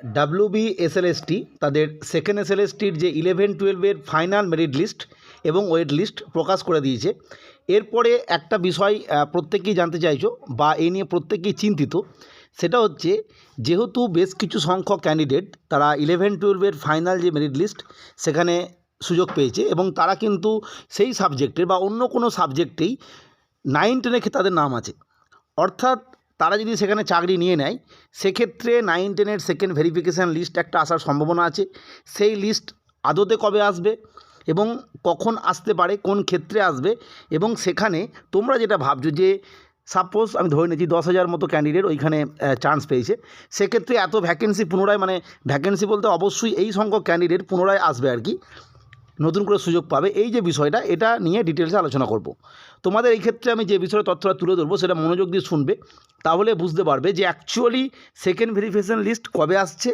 WB SLST তাদের second এসএলএসটির যে ইলেভেন টুয়েলভের ফাইনাল মেরিট লিস্ট এবং ওয়েট লিস্ট প্রকাশ করে দিয়েছে। এরপরে একটা বিষয় প্রত্যেকেই জানতে চাইছো বা এই নিয়ে প্রত্যেকেই চিন্তিত। সেটা হচ্ছে, যেহেতু বেশ কিছু সংখ্যক ক্যান্ডিডেট তারা ইলেভেন টুয়েলভের ফাইনাল যে মেরিট লিস্ট সেখানে সুযোগ পেয়েছে এবং তারা কিন্তু সেই সাবজেক্টের বা অন্য কোনো সাবজেক্টেই নাইন টেনে তাদের নাম আছে। অর্থাৎ তারা যদি সেখানে চাকরি নিয়ে নেয়, সেক্ষেত্রে নাইন টেনের সেকেন্ড ভেরিফিকেশান লিস্ট একটা আসার সম্ভাবনা আছে। সেই লিস্ট আদতে কবে আসবে এবং কখন আসতে পারে, কোন ক্ষেত্রে আসবে এবং সেখানে তোমরা যেটা ভাবছ যে সাপোজ আমি ধরে নিয়েছি দশ হাজার মতো ক্যান্ডিডেট ওইখানে চান্স পেয়েছে, সেক্ষেত্রে এত ভ্যাকেন্সি পুনরায় মানে ভ্যাকেন্সি বলতে অবশ্যই এই সংখ্যক ক্যান্ডিডেট পুনরায় আসবে আর কি। নতুন করে সুযোগ পাবে। এই যে বিষয়টা, এটা নিয়ে ডিটেলসে আলোচনা করব। তোমাদের এই ক্ষেত্রে আমি যে বিষয়ে তথ্যটা তুলে ধরবো, সেটা মনোযোগ দিয়ে শুনবে। তাহলে বুঝতে পারবে যে অ্যাকচুয়ালি সেকেন্ড ভেরিফিকেশান লিস্ট কবে আসছে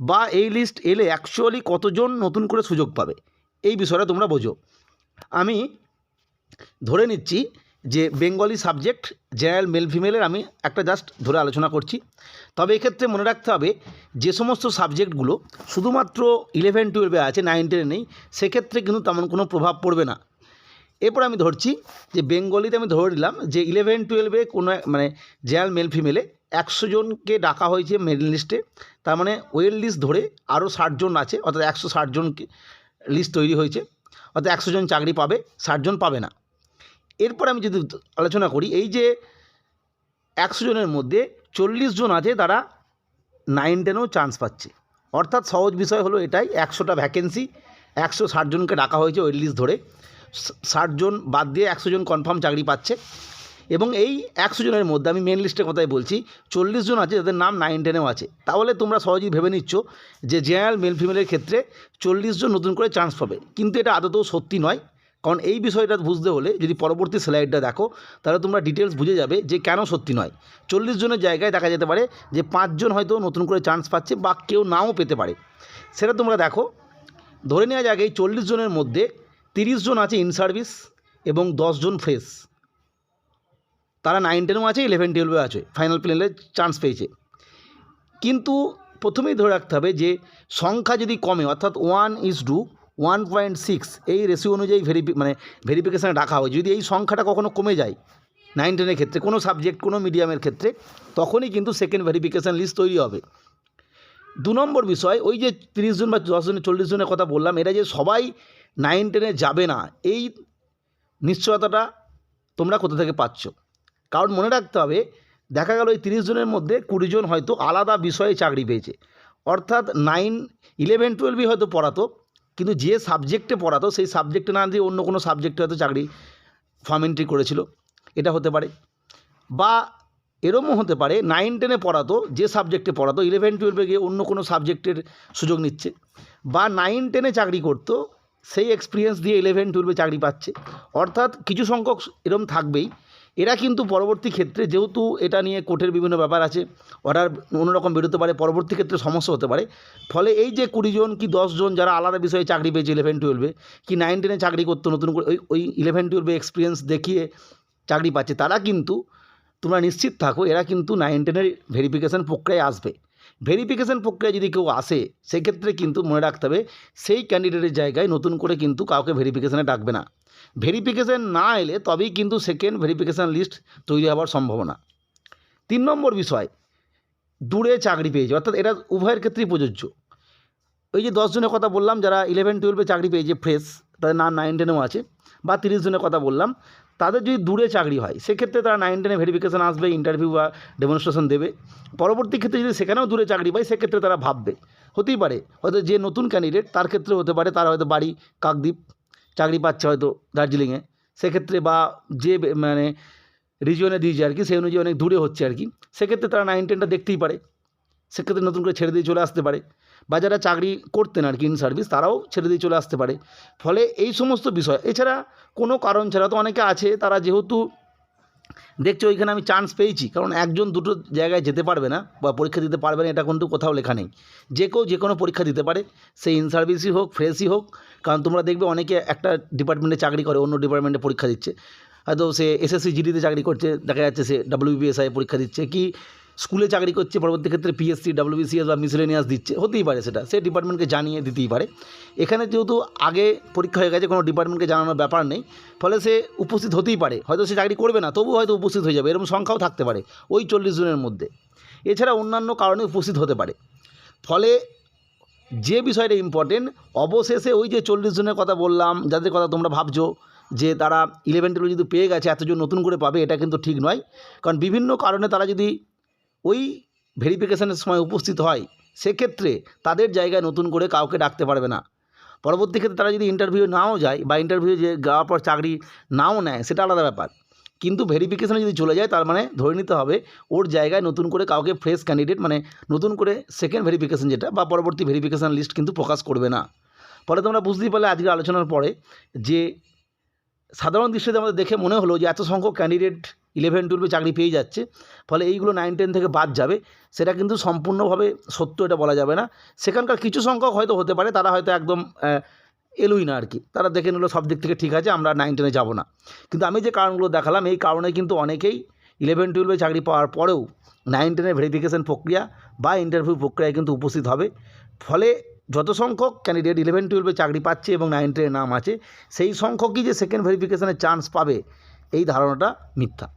বা এই লিস্ট এলে অ্যাকচুয়ালি কতজন নতুন করে সুযোগ পাবে। এই বিষয়টা তোমরা বোঝো। আমি ধরে নিচ্ছি যে বেঙ্গলি সাবজেক্ট, জেনারেল মেল ফিমেলের আমি একটা জাস্ট ধরে আলোচনা করছি। তবে এক্ষেত্রে মনে রাখতে হবে, যে সমস্ত সাবজেক্টগুলো শুধুমাত্র ইলেভেন টুয়েলভে আছে নাইন টেনে নেই, সেক্ষেত্রে কিন্তু তেমন কোনো প্রভাব পড়বে না। এরপর আমি ধরছি, যে বেঙ্গলিতে আমি ধরে নিলাম, যে ইলেভেন টুয়েলভে কোনো মানে জেনারেল মেল ফিমেলে একশো জনকে ডাকা হয়েছে মেরিট লিস্টে। তার মানে ওয়েল লিস্ট ধরে আরও ষাটজন আছে, অর্থাৎ একশো ষাটজন লিস্ট তৈরি হয়েছে। অর্থাৎ একশো জন চাকরি পাবে ষাটজন পাবে না। এরপর আমি যদি আলোচনা করি, এই যে একশো জনের মধ্যে চল্লিশ জন আছে তারা নাইন টেনেও চান্স পাচ্ছে। অর্থাৎ সহজ বিষয় হলো এটাই, একশোটা ভ্যাকেন্সি একশো ষাট জনকে ডাকা হয়েছে ওয়েট লিস্ট ধরে। ষাট জন বাদ দিয়ে একশো জন কনফার্ম চাকরি পাচ্ছে। এবং এই একশো জনের মধ্যে, আমি মেন লিস্টের কথাই বলছি, চল্লিশ জন আছে যাদের নাম নাইন টেনেও আছে। তাহলে তোমরা সহজেই ভেবে নিচ্ছ যে জেনারেল মেল ফিমেলের ক্ষেত্রে চল্লিশ জন নতুন করে চান্স পাবে। কিন্তু এটা আদতেও সত্যি নয়। কারণ এই বিষয়টা বুঝতে হলে যদি পরবর্তী স্লাইডটা দেখো, তাহলে তোমরা ডিটেলস বুঝে যাবে যে কেন সত্যি নয়। চল্লিশ জনের জায়গায় দেখা যেতে পারে যে পাঁচজন হয়তো নতুন করে চান্স পাচ্ছে বা কেউ নাও পেতে পারে। সেটা তোমরা দেখো, ধরে নেওয়া যাক এই চল্লিশ জনের মধ্যে তিরিশ জন আছে ইন সার্ভিস এবং জন ফ্রেশ তারা নাইন টেনও আছে ইলেভেন টুয়েলভে আছে ফাইনাল প্লেনে চান্স পেয়েছে। কিন্তু প্রথমেই ধরে রাখতে হবে যে সংখ্যা যদি কমে, অর্থাৎ one is to one point six এই রেশিও অনুযায়ী ভেরিফি মানে ভেরিফিকেশানে রাখা হয়। যদি এই সংখ্যাটা কখনো কমে যায় নাইন টেনের ক্ষেত্রে, কোনো সাবজেক্ট কোনো মিডিয়ামের ক্ষেত্রে, তখনই কিন্তু সেকেন্ড ভেরিফিকেশান লিস্ট তৈরি হবে। দু নম্বর বিষয়, ওই যে তিরিশ জন বা দশ জনের, চল্লিশ জনের কথা বললাম, এরা যে সবাই নাইন টেনে যাবে না, এই নিশ্চয়তাটা তোমরা কোথা থেকে পাচ্ছ? কারণ মনে রাখতে হবে, দেখা গেল ওই তিরিশ জনের মধ্যে কুড়ি জন হয়তো আলাদা বিষয়ে চাকরি পেয়েছে। অর্থাৎ নাইন ইলেভেন টুয়েলভই হয়তো পড়াতো কিন্তু যে সাবজেক্টে পড়াতো, সেই সাবজেক্টে না দিয়ে অন্য কোনো সাবজেক্টে হয়তো চাকরি ফার্ম এন্ট্রি করেছিল। এটা হতে পারে। বা এরমও হতে পারে নাইন টেনে পড়াতো, যে সাবজেক্টে পড়াতো ইলেভেন টুয়েলভে গিয়ে অন্য কোনো সাবজেক্টের সুযোগ নিচ্ছে। বা নাইন টেনে চাকরি করতো, সেই এক্সপিরিয়েন্স দিয়ে ইলেভেন টুয়েলভে চাকরি পাচ্ছে। অর্থাৎ কিছু সংখ্যক এরম থাকবেই। এরা কিন্তু পরবর্তী ক্ষেত্রে যেহেতু এটা নিয়ে কোর্টের বিভিন্ন ব্যাপার আছে অর্ডার অন্যরকম বেরোতে পারে, পরবর্তী ক্ষেত্রে সমস্যা হতে পারে। ফলে এই যে কুড়িজন কি জন যারা আলাদা বিষয়ে চাকরি পেয়েছে ইলেভেন টুয়েলভে কি নাইন টেনে চাকরি করতো, নতুন করে ওই ওই ইলেভেন টুয়েলভে এক্সপিরিয়েন্স দেখিয়ে চাকরি পাচ্ছে, তারা কিন্তু তোমরা নিশ্চিত থাকো, এরা কিন্তু নাইন টেনের ভেরিফিকেশান প্রক্রিয়ায় আসবে। ভেরিফিকেশান প্রক্রিয়া যদি কেউ আসে, সেক্ষেত্রে কিন্তু মনে রাখতে হবে, সেই ক্যান্ডিডেটের জায়গায় নতুন করে কিন্তু কাউকে ভেরিফিকেশানে ডাকবে না। ভেরিফিকেশান না এলে তবেই কিন্তু সেকেন্ড ভেরিফিকেশান লিস্ট তৈরি হওয়ার সম্ভাবনা। তিন নম্বর বিষয়, দূরে চাকরি পেয়েছে, অর্থাৎ এটা উভয়ের ক্ষেত্রেই প্রযোজ্য। ওই যে দশ জনের কথা বললাম, যারা ইলেভেন টুয়েলভে চাকরি পেয়েছে ফ্রেশ তাদের নাম নাইন টেনেও আছে, বা তিরিশ জনের কথা বললাম তাদের যদি দূরে চাকরি হয়, সেক্ষেত্রে তারা নাইন টেনে ভেরিফিকেশান আসবে ইন্টারভিউ বা ডেমনস্ট্রেশন দেবে। পরবর্তী ক্ষেত্রে যদি সেখানেও দূরে চাকরি পায়, সেক্ষেত্রে তারা ভাববে। হতেই পারে, হয়তো যে নতুন ক্যান্ডিডেট তার ক্ষেত্রে হতে পারে তার হয়তো বাড়ি কাকদ্বীপ চাকরি পাচ্ছে হয়তো দার্জিলিংয়ে। সেক্ষেত্রে বা যে মানে রিজিয়নে দিয়েছে আর কি, সেই অনুযায়ী অনেক দূরে হচ্ছে আর কি। সেক্ষেত্রে তারা নাইন টেনটা দেখতেই পারে। সেক্ষেত্রে নতুন করে ছেড়ে দিয়ে চলে আসতে পারে। বা যারা চাকরি করতেন আর কি ইন সার্ভিস তারাও ছেড়ে দিয়ে চলে আসতে পারে। ফলে এই সমস্ত বিষয়, এছাড়া কোনো কারণ ছাড়া তো অনেকে আছে, তারা যেহেতু দেখছ ওইখানে আমি চান্স পেয়েছি, কারণ একজন দুটো জায়গায় যেতে পারবে না বা পরীক্ষা দিতে পারবে না, এটা কিন্তু কোথাও লেখা নেই। যে কেউ যে কোনো পরীক্ষা দিতে পারে, সে ইন সার্ভিসই হোক ফ্রেশই হোক, কারণ তোমরা দেখবে অনেকে একটা ডিপার্টমেন্টে চাকরি করে, অন্য ডিপার্টমেন্টে পরীক্ষা দিচ্ছে। হয়তো সে এসএসসি জিডিতে চাকরি করছে, দেখা যাচ্ছে সে ডাব্লিউবিএসআই পরীক্ষা দিচ্ছে, কি স্কুলে চাকরি করছে, পরবর্তী ক্ষেত্রে পিএসসি ডাব্লিউবিসিএস বা মিসলেনিয়াস দিচ্ছে, হতেই পারে সেটা। সে ডিপার্টমেন্টকে জানিয়ে দিতেই পারে। এখানে যেহেতু আগে পরীক্ষা হয়ে গেছে, কোনো ডিপার্টমেন্টকে জানানোর ব্যাপার নেই, ফলে সে উপস্থিত হতেই পারে। হয়তো সে চাকরি করবে না তবু হয়তো উপস্থিত হয়ে যাবে, এরকম সংখ্যাও থাকতে পারে ওই চল্লিশ জনের মধ্যে। এছাড়া অন্যান্য কারণে উপস্থিত হতে পারে। ফলে যে বিষয়টা ইম্পর্টেন্ট অবশেষে ওই যে চল্লিশ জনের কথা বললাম, যাদের কথা তোমরা ভাবছ, যে তারা ইলেভেন টুয়েলভ যদি পেয়ে গেছে, এতজন নতুন করে পাবে, এটা কিন্তু ঠিক নয়। কারণ বিভিন্ন কারণে তারা যদি ওই ভেরিফিকেশনের সময় উপস্থিত হয়, সেক্ষেত্রে তাদের জায়গায় নতুন করে কাউকে ডাকতে পারবে না। পরবর্তী ক্ষেত্রে তারা যদি ইন্টারভিউ নাও যায় বা ইন্টারভিউ যে যাওয়ার পর চাকরি নাও নেয়, সেটা আলাদা ব্যাপার। কিন্তু ভেরিফিকেশনে যদি চলে যায়, তার মানে ধরে নিতে হবে ওর জায়গায় নতুন করে কাউকে ফ্রেশ ক্যান্ডিডেট মানে নতুন করে সেকেন্ড ভেরিফিকেশন যেটা বা পরবর্তী ভেরিফিকেশান লিস্ট কিন্তু প্রকাশ করবে না। ফলে তোমরা বুঝতেই পারলে আজকের আলোচনার পরে যে সাধারণ দৃষ্টিতে আমাদের দেখে মনে হলো যে এত সংখ্যক ক্যান্ডিডেট ইলেভেন টুয়েলভে চাকরি পেয়ে যাচ্ছে। ফলে এইগুলো নাইন টেন থেকে বাদ যাবে। সেটা কিন্তু সম্পূর্ণভাবে সত্য এটা বলা যাবে না। সেখানকার কিছু সংখ্যক হয়তো হতে পারে, তারা হয়তো একদম এলোই না আর কি তারা দেখে নিল সব দিক থেকে ঠিক আছে, আমরা নাইন টেনে যাব না। কিন্তু আমি যে কারণগুলো দেখালাম, এই কারণে কিন্তু অনেকেই ইলেভেন টুয়েলভে চাকরি পাওয়ার পরেও নাইন টেনের ভেরিফিকেশান প্রক্রিয়া বা ইন্টারভিউ প্রক্রিয়ায় কিন্তু উপস্থিত হবে। ফলে যত সংখ্যক ক্যান্ডিডেট ইলেভেন টুয়েলভে চাকরি পাচ্ছে এবং নাইন টেনের নাম আছে, সেই সংখ্যকই যে সেকেন্ড ভেরিফিকেশানের চান্স পাবে, এই ধারণাটা মিথ্যা।